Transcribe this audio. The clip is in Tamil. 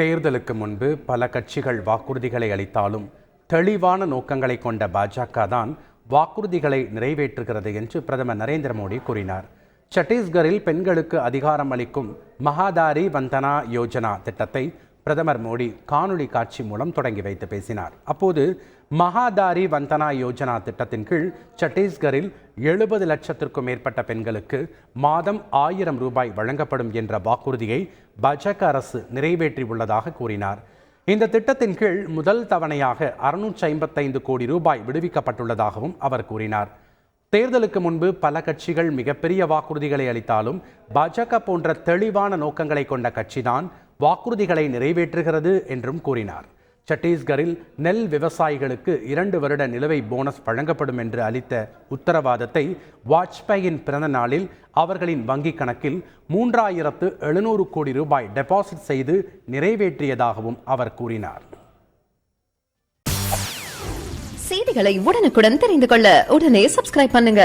தேர்தலுக்கு முன்பு பல கட்சிகள் வாக்குறுதிகளை அளித்தாலும் தெளிவான நோக்கங்களை கொண்ட பாஜக தான் வாக்குறுதிகளை நிறைவேற்றுகிறது என்று பிரதமர் நரேந்திர மோடி கூறினார். சத்தீஸ்கரில் பெண்களுக்கு அதிகாரம் அளிக்கும் மகாதாரி வந்தனா யோஜனா திட்டத்தை பிரதமர் மோடி காணொலி காட்சி மூலம் தொடங்கி வைத்து பேசினார். அப்போது மகாதாரி வந்தனா யோஜனா திட்டத்தின் கீழ் சத்தீஸ்கரில் எழுபது லட்சத்திற்கும் மேற்பட்ட பெண்களுக்கு மாதம் ஆயிரம் ரூபாய் வழங்கப்படும் என்ற வாக்குறுதியை பாஜக அரசு நிறைவேற்றியுள்ளதாக கூறினார். இந்த திட்டத்தின் கீழ் முதல் தவணையாக அறுநூற்றி ஐம்பத்தைந்து கோடி ரூபாய் விடுவிக்கப்பட்டுள்ளதாகவும் அவர் கூறினார். தேர்தலுக்கு முன்பு பல கட்சிகள் மிகப்பெரிய வாக்குறுதிகளை அளித்தாலும் பாஜக போன்ற தெளிவான நோக்கங்களை கொண்ட கட்சிதான் வாக்குறுதிகளை நிறைவேற்றுகிறது என்றும் கூறினார். சத்தீஸ்கரில் நெல் விவசாயிகளுக்கு இரண்டு வருட நிலுவை போனஸ் வழங்கப்படும் என்று அளித்த உத்தரவாதத்தை வாஜ்பாயின் பிறந்த நாளில் அவர்களின் வங்கிக் கணக்கில் மூன்றாயிரத்து எழுநூறு கோடி ரூபாய் டெபாசிட் செய்து நிறைவேற்றியதாகவும் அவர் கூறினார். செய்திகளை உடனுக்குடன் தெரிந்து கொள்ள உடனே சப்ஸ்கிரைப் பண்ணுங்க.